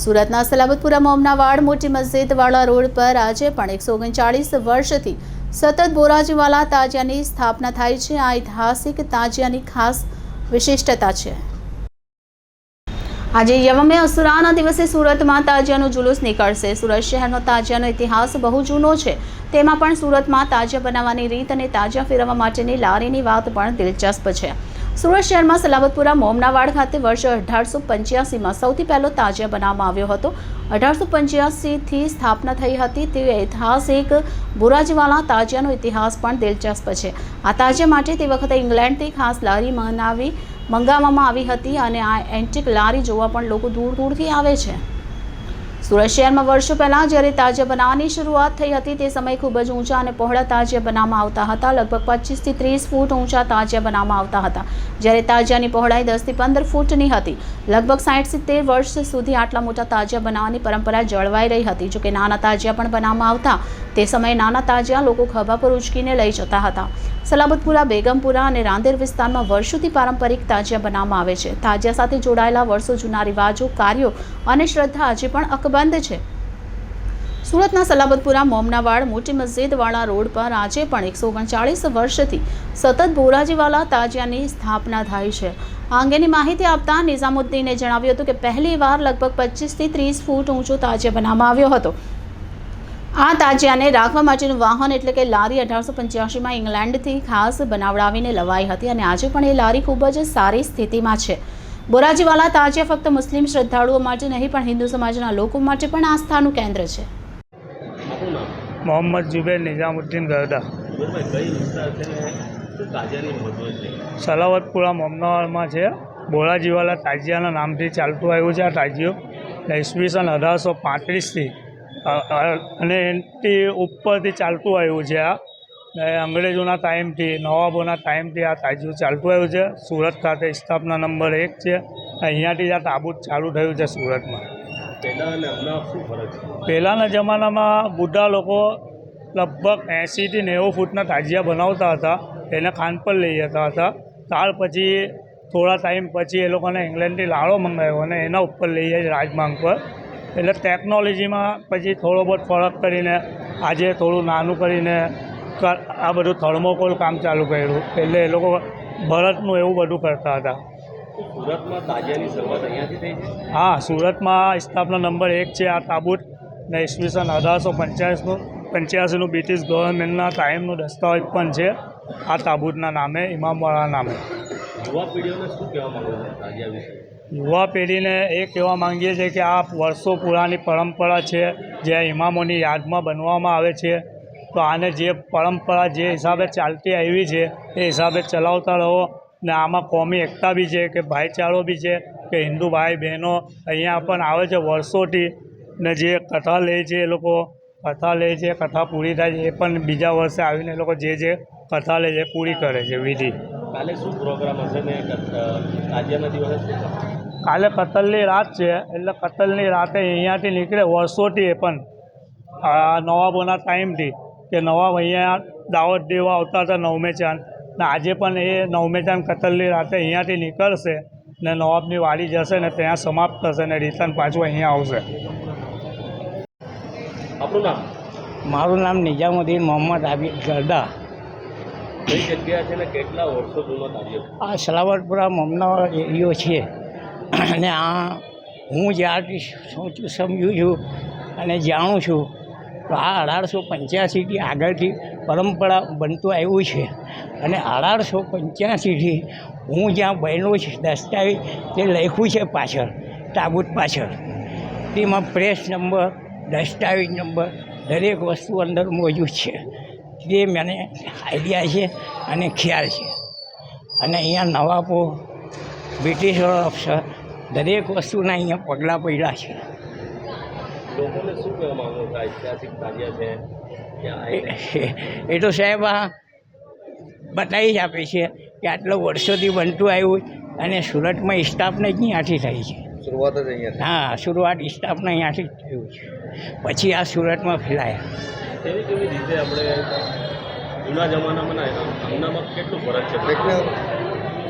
સુરતના સલાબતપુરા મોમનાવાડ મોટી મસ્જિદવાળા રોડ પર આજે પણ એકસો ઓગણચાળીસ વર્ષથી સતત બોરાજીવાલા તાજિયાની સ્થાપના થાય છે. આ ઐતિહાસિક તાજિયાની ખાસ વિશિષ્ટતા છે. આજે યવમે અસુરાના દિવસે સુરતમાં તાજિયાનો જુલુસ નીકળશે. સુરત શહેરનો તાજિયાનો ઇતિહાસ બહુ જૂનો છે. તેમાં પણ સુરતમાં તાજિયા બનાવવાની રીત અને તાજિયા ફેરવવા માટેની લારીની વાત પણ દિલચસ્પ છે. સુરત શહેરમાં સલાબતપુરા મોમનાવાડ ખાતે વર્ષ અઢારસો પંચ્યાસીમાં સૌથી પહેલો તાજિયા બનાવવામાં આવ્યો હતો. અઢારસો પંચ્યાસીથી સ્થાપના થઈ હતી તે ઐતિહાસિક બુરાજીવાલા તાજિયાનો ઇતિહાસ પણ દિલચસ્પ છે. આ તાજિયા માટે તે વખતે ઇંગ્લેન્ડથી ખાસ લારી મનાવી મંગાવવામાં આવી હતી અને આ એન્ટિક લારી જોવા પણ લોકો દૂર દૂરથી આવે છે. સુરત શહેરમાં વર્ષો પહેલાં જ્યારે તાજિયા બનાવવાની શરૂઆત થઈ હતી, તે સમયે ખૂબ જ ઊંચા અને પહોળા તાજિયા બનાવવામાં આવતા હતા. લગભગ પચીસથી ત્રીસ ફૂટ ઊંચા તાજિયા બનાવવામાં આવતા હતા. જ્યારે તાજિયાની પહોળાઈ દસથી પંદર ફૂટની હતી. લગભગ સાઠ સિત્તેર વર્ષ સુધી આટલા મોટા તાજિયા બનાવવાની પરંપરા જળવાઈ રહી હતી. જોકે નાના તાજિયા પણ બનાવવામાં આવતા, તે સમયે નાના તાજિયા લોકો ખભા પર ઉચકીને લઈ જતા હતા. સલાબતપુરા, બેગમપુરા અને રાંદેર વિસ્તારમાં વર્ષોથી પારંપરિક તાજિયા બનાવવામાં આવે છે. તાજિયા સાથે જોડાયેલા વર્ષો, જૂના રિવાજો, કાર્યો અને શ્રદ્ધા આજે પણ અકબંધ છે. સુરતના સલાબતપુરા મોમનાવાડ મોટી મસ્જિદવાળા રોડ પર આજે પણ એકસો ઓગણચાળીસ વર્ષથી સતત બોરાજીવાલા તાજિયાની સ્થાપના થાય છે. આ અંગેની માહિતી આપતા નિઝામુદ્દીને જણાવ્યું હતું કે પહેલી વાર લગભગ પચીસથી ત્રીસ ફૂટ ઊંચો તાજિયા બનાવવામાં આવ્યો હતો. આ તાજિયાને રાખવા માટેનું વાહન એટલે કે લારી અઢારસો પંચ્યાસીમાં ઇંગ્લેન્ડથી ખાસ બનાવડાવીને લવાઈ હતી અને આજે પણ એ લારી ખૂબ જ સારી સ્થિતિમાં છે. બોરાજીવાલા તાજિયા ફક્ત મુસ્લિમ શ્રદ્ધાળુઓ માટે નહીં પણ હિન્દુ સમાજના લોકો માટે પણ આસ્થાનું કેન્દ્ર છે. મોહમ્મદ જુબેર નિઝામુદ્દીન ગરદા સલાવતપુરા મોમનાવાડમાં છે. બોરાજીવાલા તાજિયાના નામથી ચાલતું આવ્યું છે આ તાજિયો. ઈસવીસન અઢારસો પાંત્રીસથી અને એનાથી ઉપરથી ચાલતું આવ્યું છે આ. ને અંગ્રેજોના ટાઈમથી નવાબોના ટાઈમથી આ તાજુ ચાલતું આવ્યું છે. સુરત ખાતે સ્થાપના નંબર એક છે. અહીંયાથી જ આ તાબૂત ચાલુ થયું છે સુરતમાં. પહેલાંના જમાનામાં બુઢા લોકો લગભગ એંસીથી નેવું ફૂટના તાજિયા બનાવતા હતા. એને ખાન પર લઈ જતા હતા. ત્યાર પછી થોડા ટાઈમ પછી એ લોકોને ઇંગ્લેન્ડથી લાડો મંગાવ્યો અને એના ઉપર લઈ જાય રાજમાંગ પર. એટલે ટેકનોલોજીમાં પછી થોડો બહુ ફરક કરીને આજે થોડું નાનું કરીને આ બધું થર્મોકોલ કામ ચાલુ કર્યું. એટલે એ લોકો ભરતનું એવું બધું કરતા હતા. હા સુરતમાં સ્થાપના નંબર એક છે આ તાબૂત ને ઈસવીસન અઢારસો પંચ્યાસીનું પંચ્યાસીનું બ્રિટિશ ગવર્મેન્ટના ટાઈમનું દસ્તાવેજ પણ છે આ તાબૂતના નામે ઇમામવાળા નામે. યુવા પેઢીઓને શું કહેવા માંગો યુવા પેઢીને એ કહેવા માંગીએ છીએ કે આ વર્ષો પુરાની પરંપરા છે જે ઇમામોની યાદમાં બનવામાં આવે છે. તો આને જે પરંપરા જે હિસાબે ચાલતી આવી છે એ હિસાબે ચલાવતા રહો. ને આમાં કોમી એકતા બી છે કે ભાઈચારો બી છે કે હિન્દુ ભાઈ બહેનો અહીંયા પણ આવે છે વર્ષોથી. ને જે કથા લે છે એ લોકો કથા લે છે કથા પૂરી થાય છે એ પણ બીજા વર્ષે આવીને એ લોકો જે જે કથા લે છે એ પૂરી કરે છે વિધિ. કાલે શું પ્રોગ્રામ હશે ને આજના દિવસે કાલે કતલની રાત છે એટલે કતલની રાતે અહીંયાથી નીકળે વર્ષોથી એ પણ. આ નવાબોના ટાઈમથી કે નવાબ અહીંયા દાવત દેવા આવતા હતા નવમે ચાંદ. ને આજે પણ એ નવમે ચાંદ કતલની રાતે અહીંયાથી નીકળશે ને નવાબની વાડી જશે ને ત્યાં સમાપ્ત થશે ને રિટર્ન પાછું અહીંયા આવશે. આપણું નામ? મારું નામ નિજામુદ્દીન મોહમ્મદ આબિદ ગરદા કઈ જગ્યા છે ને કેટલા વર્ષો જૂનો તાજિયો આ સલાવતપુરા મમનાવાડ એરિયો છે. અને આ હું જ્યારથી સોચું સમજું છું અને જાણું છું તો આ અઢારસો પંચ્યાસીથી આગળથી પરંપરા બનતું આવ્યું છે. અને અઢારસો પંચ્યાસીથી હું જ્યાં બન્યો છે, દસ્તાવેજ તે લખ્યું છે પાછળ, તાબૂત પાછળ. તેમાં પ્રેસ નંબર દસ્તાવેજ નંબર દરેક વસ્તુ અંદર મોજૂદ છે. તે મને આઈડિયા છે અને ખ્યાલ છે. અને અહીંયા નવાપો, બ્રિટિશ અફસર દરેક વસ્તુના અહીંયા પગલાં પડ્યા છે. લોકોને શું કહેવા માંગો છો ઐતિહાસિક કાર્ય છે એ- એ તો સાહેબ આ બતાવી જ આપે છે કે આટલો વર્ષોથી બનતું આવ્યું અને સુરતમાં સ્ટાફને જ અહીંયાથી થઈ છે. શરૂઆત જ અહીંયા હા શરૂઆત સ્ટાફને અહીંયાથી જ થયું છે. પછી આ સુરતમાં ફેલાયા. કેવી કેવી રીતે આપણે જૂના જમાનામાં હમણાંમાં કેટલું ફરક છે?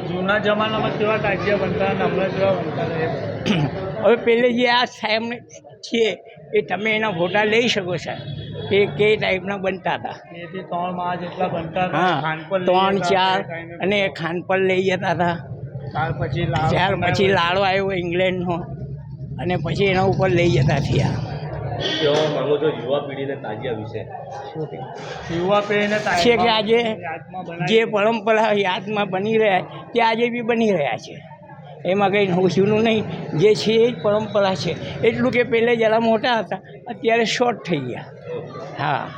જૂના જમાનામાં કેવા તાજિયા બનતા અને હમણાં કેવા બનતા? હવે પહેલે જે આ સાહેબને છે એ તમે એના ફોટા લઈ શકો સાહેબ એ કે ટાઈપના બનતા હતા. ત્રણ માળ જેટલા બનતા ત્રણ ચાર અને એ ખાનપર લઈ જતા હતા. ત્યાર પછી ત્યાર પછી લાડો આવ્યો ઇંગ્લેન્ડનો અને પછી એના ઉપર લઈ જતા થયા. કહેવા માંગો છો યુવા પેઢીને તાજિયા વિશે. યુવા પેઢીને છે કે આજે જે પરંપરા યાદમાં બની રહ્યા તે આજે બી બની રહ્યા છે. એમાં કંઈ નવું જૂનું નહીં, જે છે એ જ પરંપરા છે. એટલું કે પહેલે જરા મોટા હતા, અત્યારે શોર્ટ થઈ ગયા. હા.